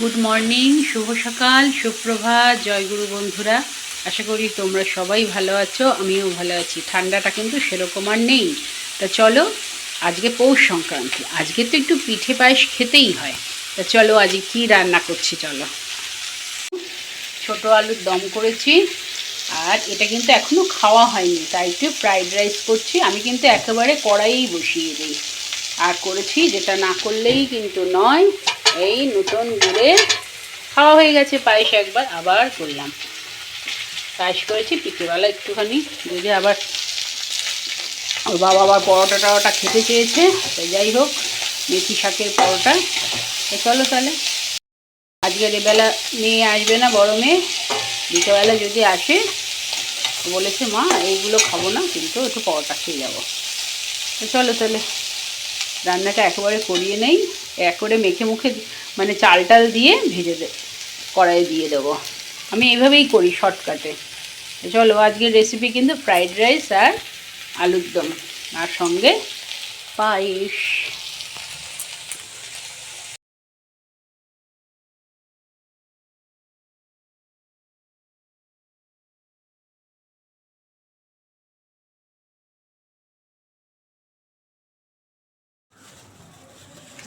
Good morning শুভ সকাল, সুপ্রভাত জয়গুরু বন্ধুরা। আশা করি তোমরা সবাই ভালো আছো, আমিও ভালো আছি। ঠান্ডাটা কিন্তু সেরকম আর নেই। তা চলো, আজকে পৌষ সংক্রান্তি। আজকে তো একটু পিঠে পায়েস খেতেই হয়। তা চলো আজকে কি রান্না করছি, চলো। ছোট আলুর দম করেছি, আর এটা কিন্তু এখনও খাওয়া হয়নি। তাই একটু ফ্রাইড রাইস করছি। আমি কিন্তু একেবারে কড়াইয়েই বসিয়ে দিই। আর করেছি, যেটা না করলেই কিন্তু নয়। এই নতুন গুড়ে খাওয়া হয়ে গেছে, পায়েস একবার আবার করলাম। পায়েস করেছি পিঠেবেলা একটুখানি যদি আবার ওর বাবা আবার পরোটা টরোটা খেতে চেয়েছে, তো যাই হোক, মেথি শাকের পরোটা। চলো তাহলে, আজকের এবেলা মেয়ে আসবে না বড় মেয়ে বিকেলবেলা যদি আসে বলেছে, মা, এইগুলো খাব না, কিন্তু একটু পরোটা খেয়ে যাব। চলো তাহলে। রান্নাটা একেবারে করিয়ে নেই একবারে মেখে মুখে মানে চাল টাল দিয়ে ভেজে দে, কড়াইয়ে দিয়ে দেবো। আমি এভাবেই করি শর্টকাটে চলো, আজকের রেসিপি কিন্তু ফ্রাইড রাইস আর আলুর দম। আর সঙ্গে পায়েস।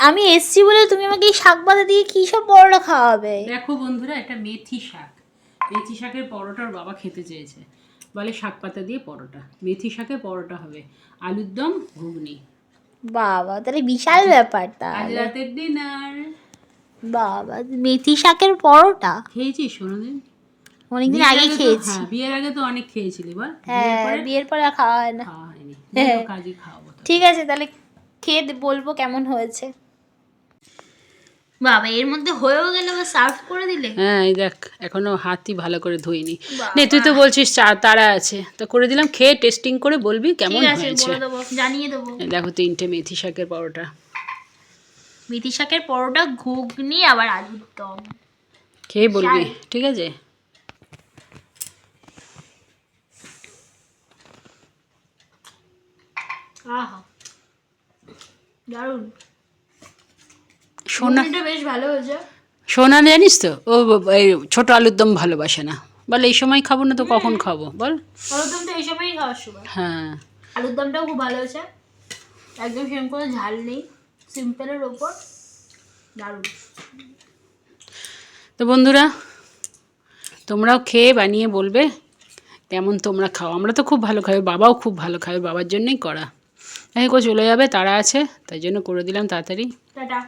আমি এসছি বলে তুমি আমাকে এই শাক পাতা দিয়ে কি সব পরোটা খাওয়াবে? দেখো বন্ধুরা এটা মেথি শাক। মেথি শাকের পরোটার বাবা খেতে চেয়েছে। বলে শাক পাতা দিয়ে পরোটা। মেথি শাকের পরোটা হবে আলুর দম ঘুগনি। বাবা তাহলে বিশাল ব্যাপার আজ তাহলে রাতের ডিনার বাবা মেথি শাকের পরোটা? খেয়েছিস কোনোদিন? অনেকদিন আগে খেয়েছি। হ্যাঁ বিয়ের আগে তো অনেক খেয়েছিলি বল। হ্যাঁ বিয়ের পরে আর খাওয়া হয় না। খাওয়া হয়নি। হ্যাঁ। কাজে খাওয়াবো ঠিক আছে তাহলে খেয়ে বলব কেমন হয়েছে। বাবা এর মধ্যে হয়েও গেলে আবার সার্ভ করে দিলে? হ্যাঁ এই দেখ এখনও হাতই ভালো করে ধুইনি। নে তুই তো বলছিস চা তারা আছে। তো করে দিলাম খেয়ে টেস্টিং করে বলবি কেমন ঠিক আছে হয়েছে। জানিয়ে দেবো। দেখো তিনটে মেথি শাকের পরোটা। মেথি শাকের পরোটা ঘুগনি আবার আলুর দম। খেয়ে বলবি ঠিক আছে? আহা দারুণ। সোনা বেশ ভালো হয়েছে। সোনা জানিস তো? ও এই ছোট আলুর দম ভালোবাসে না। বল এই সময় খাব না তো কখন খাব? বল। আলুর দমটা এই সময়ই খাওয়ার সময়। হ্যাঁ। আলুর দমটাও খুব ভালো হয়েছে। একদম সেরকম কোনো ঝাল নেই। সিম্পলের ওপর দারুণ। তো বন্ধুরা তোমরাও খেয়ে বানিয়ে বলবে কেমন তোমরা খাও। আমরা তো খুব ভালো খাবে বাবাও খুব ভালো খাবে বাবার জন্যই করা। দেখো চলে যাবে তারা আছে তাই জন্য করে দিলাম তাড়াতাড়ি। টাটা।